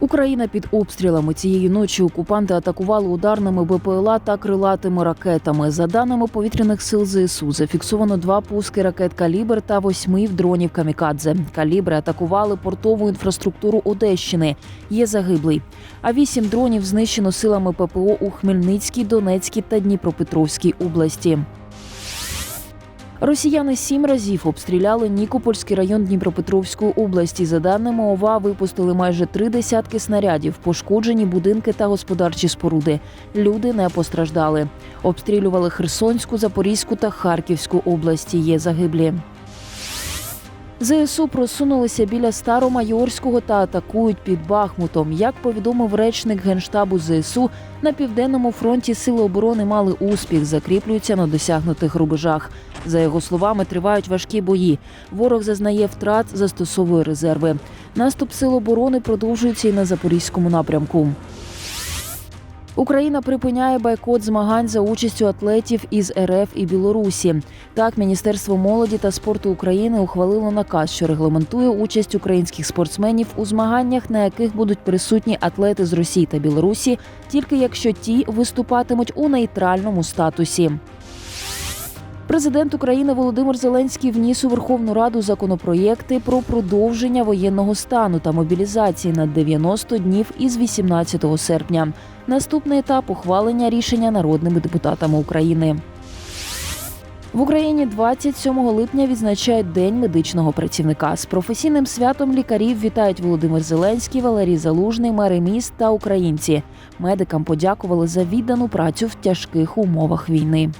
Україна під обстрілами цієї ночі окупанти атакували ударними БПЛА та крилатими ракетами. За даними повітряних сил ЗСУ, зафіксовано два пуски ракет калібр та восьми дронів камікадзе. Калібри атакували портову інфраструктуру Одещини. Є загиблий. А вісім дронів знищено силами ППО у Хмельницькій, Донецькій та Дніпропетровській області. Росіяни сім разів обстріляли Нікопольський район Дніпропетровської області. За даними ОВА, випустили майже три десятки снарядів, пошкоджені будинки та господарчі споруди. Люди не постраждали. Обстрілювали Херсонську, Запорізьку та Харківську області. Є загиблі. ЗСУ просунулися біля Старомайорського та атакують під Бахмутом. Як повідомив речник генштабу ЗСУ, на південному фронті сили оборони мали успіх, закріплюються на досягнутих рубежах. За його словами, тривають важкі бої. Ворог зазнає втрат, застосовує резерви. Наступ сил оборони продовжується і на запорізькому напрямку. Україна припиняє бойкот змагань за участю атлетів із РФ і Білорусі. Так, Міністерство молоді та спорту України ухвалило наказ, що регламентує участь українських спортсменів у змаганнях, на яких будуть присутні атлети з Росії та Білорусі, тільки якщо ті виступатимуть у нейтральному статусі. Президент України Володимир Зеленський вніс у Верховну Раду законопроєкти про продовження воєнного стану та мобілізації на 90 днів із 18 серпня. Наступний етап ухвалення рішення народними депутатами України. В Україні 27 липня відзначають День медичного працівника. З професійним святом лікарів вітають Володимир Зеленський, Валерій Залужний, мери міст та українці. Медикам подякували за віддану працю в тяжких умовах війни.